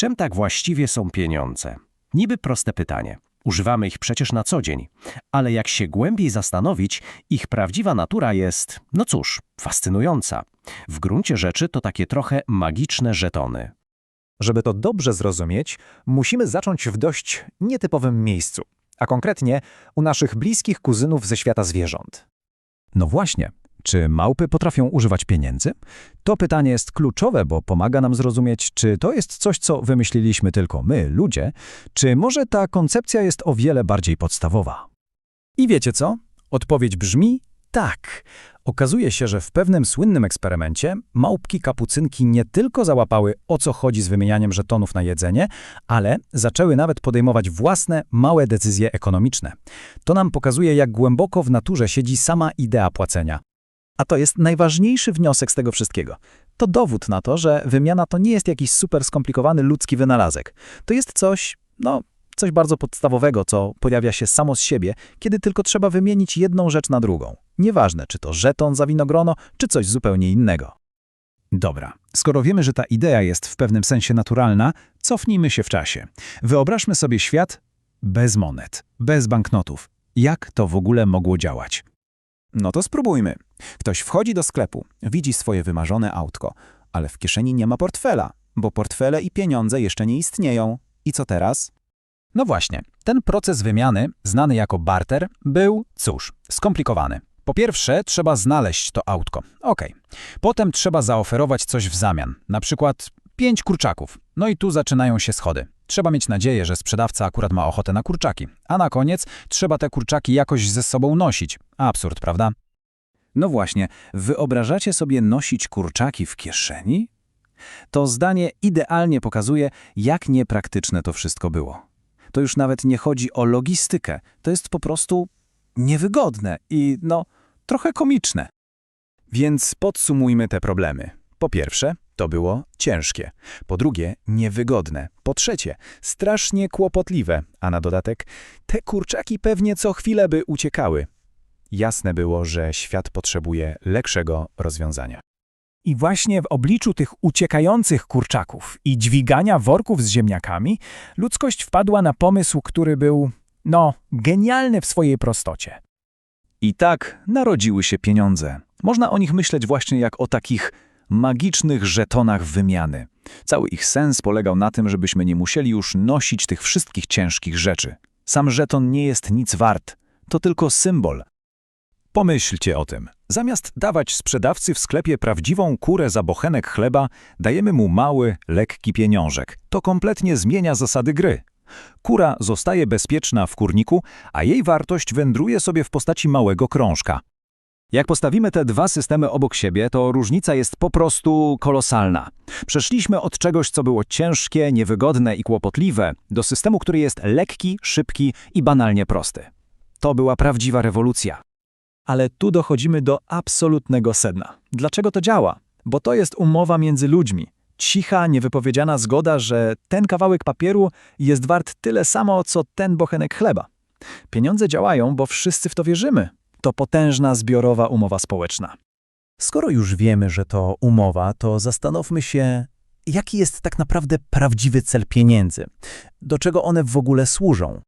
Czym tak właściwie są pieniądze? Niby proste pytanie. Używamy ich przecież na co dzień, ale jak się głębiej zastanowić, ich prawdziwa natura jest, no cóż, fascynująca. W gruncie rzeczy to takie trochę magiczne żetony. Żeby to dobrze zrozumieć, musimy zacząć w dość nietypowym miejscu, a konkretnie u naszych bliskich kuzynów ze świata zwierząt. No właśnie, czy małpy potrafią używać pieniędzy? To pytanie jest kluczowe, bo pomaga nam zrozumieć, czy to jest coś, co wymyśliliśmy tylko my, ludzie, czy może ta koncepcja jest o wiele bardziej podstawowa. I wiecie co? Odpowiedź brzmi tak. Okazuje się, że w pewnym słynnym eksperymencie małpki kapucynki nie tylko załapały, o co chodzi z wymienianiem żetonów na jedzenie, ale zaczęły nawet podejmować własne, małe decyzje ekonomiczne. To nam pokazuje, jak głęboko w naturze siedzi sama idea płacenia. A to jest najważniejszy wniosek z tego wszystkiego. To dowód na to, że wymiana to nie jest jakiś super skomplikowany ludzki wynalazek. To jest coś, no, coś bardzo podstawowego, co pojawia się samo z siebie, kiedy tylko trzeba wymienić jedną rzecz na drugą. Nieważne, czy to żeton za winogrono, czy coś zupełnie innego. Dobra, skoro wiemy, że ta idea jest w pewnym sensie naturalna, cofnijmy się w czasie. Wyobraźmy sobie świat bez monet, bez banknotów. Jak to w ogóle mogło działać? No to spróbujmy. Ktoś wchodzi do sklepu, widzi swoje wymarzone autko, ale w kieszeni nie ma portfela, bo portfele i pieniądze jeszcze nie istnieją. I co teraz? No właśnie, ten proces wymiany, znany jako barter, był, cóż, skomplikowany. Po pierwsze, trzeba znaleźć to autko. Okej. Potem trzeba zaoferować coś w zamian, na przykład pięć kurczaków. No i tu zaczynają się schody. Trzeba mieć nadzieję, że sprzedawca akurat ma ochotę na kurczaki. A na koniec trzeba te kurczaki jakoś ze sobą nosić. Absurd, prawda? No właśnie, wyobrażacie sobie nosić kurczaki w kieszeni? To zdanie idealnie pokazuje, jak niepraktyczne to wszystko było. To już nawet nie chodzi o logistykę, to jest po prostu niewygodne i, no, trochę komiczne. Więc podsumujmy te problemy. Po pierwsze, to było ciężkie. Po drugie, niewygodne. Po trzecie, strasznie kłopotliwe. A na dodatek, te kurczaki pewnie co chwilę by uciekały. Jasne było, że świat potrzebuje lepszego rozwiązania. I właśnie w obliczu tych uciekających kurczaków i dźwigania worków z ziemniakami, ludzkość wpadła na pomysł, który był, no, genialny w swojej prostocie. I tak narodziły się pieniądze. Można o nich myśleć właśnie jak o takich magicznych żetonach wymiany. Cały ich sens polegał na tym, żebyśmy nie musieli już nosić tych wszystkich ciężkich rzeczy. Sam żeton nie jest nic wart, to tylko symbol. Pomyślcie o tym. Zamiast dawać sprzedawcy w sklepie prawdziwą kurę za bochenek chleba, dajemy mu mały, lekki pieniążek. To kompletnie zmienia zasady gry. Kura zostaje bezpieczna w kurniku, a jej wartość wędruje sobie w postaci małego krążka. Jak postawimy te dwa systemy obok siebie, to różnica jest po prostu kolosalna. Przeszliśmy od czegoś, co było ciężkie, niewygodne i kłopotliwe, do systemu, który jest lekki, szybki i banalnie prosty. To była prawdziwa rewolucja. Ale tu dochodzimy do absolutnego sedna. Dlaczego to działa? Bo to jest umowa między ludźmi. Cicha, niewypowiedziana zgoda, że ten kawałek papieru jest wart tyle samo, co ten bochenek chleba. Pieniądze działają, bo wszyscy w to wierzymy. To potężna zbiorowa umowa społeczna. Skoro już wiemy, że to umowa, to zastanówmy się, jaki jest tak naprawdę prawdziwy cel pieniędzy. Do czego one w ogóle służą?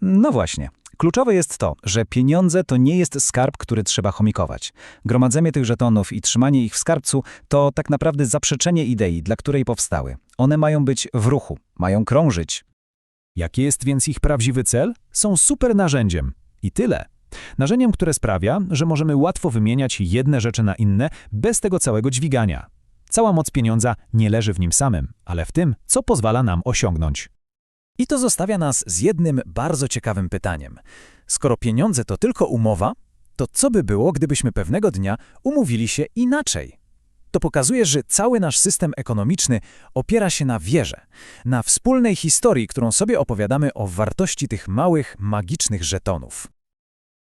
No właśnie. Kluczowe jest to, że pieniądze to nie jest skarb, który trzeba chomikować. Gromadzenie tych żetonów i trzymanie ich w skarbcu to tak naprawdę zaprzeczenie idei, dla której powstały. One mają być w ruchu, mają krążyć. Jaki jest więc ich prawdziwy cel? Są super narzędziem. I tyle. Narzędziem, które sprawia, że możemy łatwo wymieniać jedne rzeczy na inne bez tego całego dźwigania. Cała moc pieniądza nie leży w nim samym, ale w tym, co pozwala nam osiągnąć. I to zostawia nas z jednym bardzo ciekawym pytaniem. Skoro pieniądze to tylko umowa, to co by było, gdybyśmy pewnego dnia umówili się inaczej? To pokazuje, że cały nasz system ekonomiczny opiera się na wierze, na wspólnej historii, którą sobie opowiadamy o wartości tych małych, magicznych żetonów.